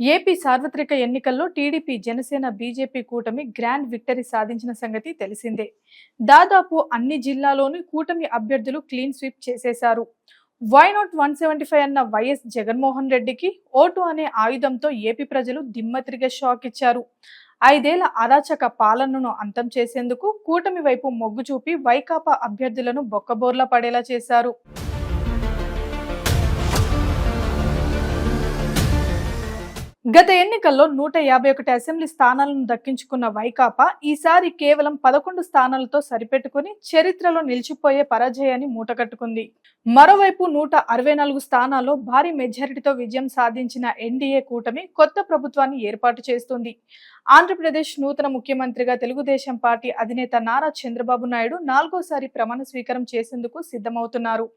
AP సార్వత్రిక ఎన్నికల్లో TDP Janasena BJP కూటమి గ్రాండ్ విక్టరీ సాధించిన సంగతి తెలిసిందే. దాదాపు అన్ని జిల్లాలోనూ కూటమి అభ్యర్థులు క్లీన్ స్వీప్ చేసేశారు. Why not one seventy five అన్న వైఎస్ జగన్మోహన్ రెడ్డికి ఓటు అనే ఆయుధంతో ఏపీ ప్రజలు దిమ్మతిరిగే షాక్ ఇచ్చారు. ఐదేళ్ళ అరాచక పాలనను అంతం చేసేందుకు కూటమి వైపు మొగ్గు చూపి వైకాపా అభ్యర్థులను బొక్కబోర్లా పడేలా చేశారు. గత ఎన్నికల్లో నూట యాభై ఒకటి అసెంబ్లీ స్థానాలను దక్కించుకున్న వైకాపా ఈసారి కేవలం పదకొండు స్థానాలతో సరిపెట్టుకుని చరిత్రలో నిలిచిపోయే పరాజయాన్ని మూటకట్టుకుంది మరోవైపు నూట అరవై నాలుగు స్థానాల్లో భారీ మెజారిటీతో విజయం సాధించిన ఎన్డీఏ కూటమి కొత్త ప్రభుత్వాన్ని ఏర్పాటు చేస్తుంది. ఆంధ్రప్రదేశ్ నూతన ముఖ్యమంత్రిగా తెలుగుదేశం పార్టీ అధినేత నారా చంద్రబాబు నాయుడు నాలుగోసారి ప్రమాణ స్వీకారం చేసేందుకు సిద్ధమవుతున్నారు.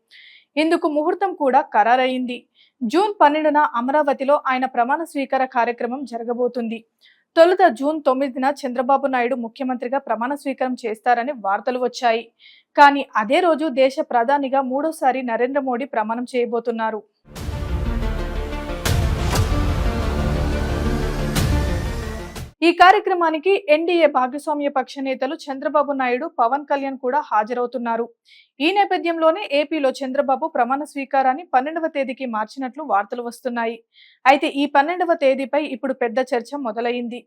ఇందుకు ముహూర్తం కూడా ఖరారయింది జూన్ పన్నెండున అమరావతిలో ఆయన ప్రమాణ స్వీకార కార్యక్రమం జరగబోతుంది. తొలుత జూన్ తొమ్మిదిన చంద్రబాబు నాయుడు ముఖ్యమంత్రిగా ప్రమాణ స్వీకారం చేస్తారని వార్తలు వచ్చాయి. కానీ అదే రోజు దేశ ప్రధానిగా మూడోసారి నరేంద్ర మోడీ ప్రమాణం చేయబోతున్నారు. ఈ కార్యక్రమానికి ఎన్డీఏ భాగస్వామ్య పక్ష నేతలు చంద్రబాబు నాయుడు పవన్ కళ్యాణ్ కూడా హాజరవుతున్నారు. ఈ నేపథ్యంలోనే ఏపీలో చంద్రబాబు ప్రమాణ స్వీకారాన్ని పన్నెండవ తేదీకి మార్చినట్లు వార్తలు వస్తున్నాయి. అయితే ఈ పన్నెండవ తేదీపై ఇప్పుడు పెద్ద చర్చ మొదలైంది.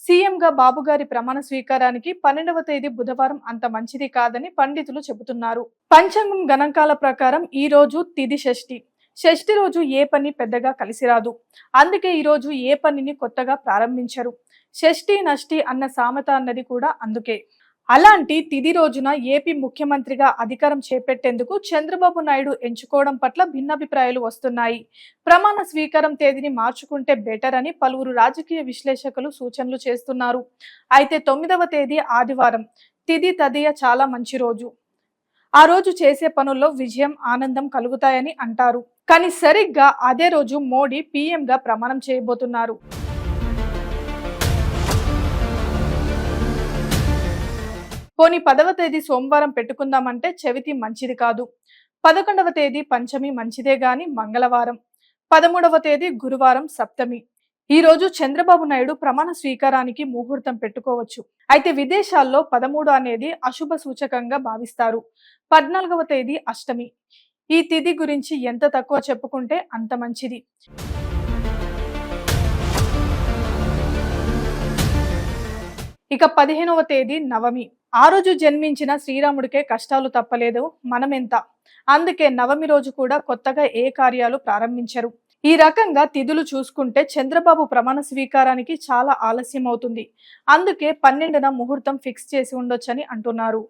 సీఎంగా బాబు గారి ప్రమాణ స్వీకారానికి పన్నెండవ తేదీ బుధవారం అంత మంచిది కాదని పండితులు చెబుతున్నారు. పంచాంగం గణాంకాల ప్రకారం ఈ రోజు తిది షష్ఠి. షష్ఠి రోజు ఏ పని పెద్దగా కలిసి రాదు. అందుకే ఈరోజు ఏ పనిని కొత్తగా ప్రారంభించరు. షష్ఠి నష్టి అన్న సామెత అన్నది కూడా అందుకే. అలాంటి తిది రోజున ఏపీ ముఖ్యమంత్రిగా అధికారం చేపట్టేందుకు చంద్రబాబు నాయుడు ఎంచుకోవడం పట్ల భిన్నాభిప్రాయాలు వస్తున్నాయి. ప్రమాణ స్వీకారం తేదీని మార్చుకుంటే బెటర్ అని పలువురు రాజకీయ విశ్లేషకులు సూచనలు చేస్తున్నారు. అయితే తొమ్మిదవ తేదీ ఆదివారం. తిది తదియ చాలా మంచి రోజు. ఆ రోజు చేసే పనుల్లో విజయం ఆనందం కలుగుతాయని అంటారు. కానీ సరిగ్గా అదే రోజు మోడీ పీఎంగా ప్రమాణం చేయబోతున్నారు. పోనీ పదవ తేదీ సోమవారం పెట్టుకుందామంటే చెవితి మంచిది కాదు. పదకొండవ తేదీ పంచమి మంచిదే గాని మంగళవారం. పదమూడవ తేదీ గురువారం సప్తమి. ఈ రోజు చంద్రబాబు నాయుడు ప్రమాణ స్వీకారానికి ముహూర్తం పెట్టుకోవచ్చు. అయితే విదేశాల్లో పదమూడు అనేది అశుభ సూచకంగా భావిస్తారు. పద్నాలుగవ తేదీ అష్టమి. ఈ తిథి గురించి ఎంత తక్కువ చెప్పుకుంటే అంత మంచిది. ఇక పదిహేనవ తేదీ నవమి. ఆ రోజు జన్మించిన శ్రీరాముడికే కష్టాలు తప్పలేదు. మనమెంత? అందుకే నవమి రోజు కూడా కొత్తగా ఏ కార్యాలు ప్రారంభించరు. ఈ రకంగా తిథులు చూసుకుంటే చంద్రబాబు ప్రమాణ స్వీకారానికి చాలా ఆలస్యం అవుతుంది అందుకే పన్నెండున ముహూర్తం ఫిక్స్ చేసి ఉండొచ్చని అంటున్నారు.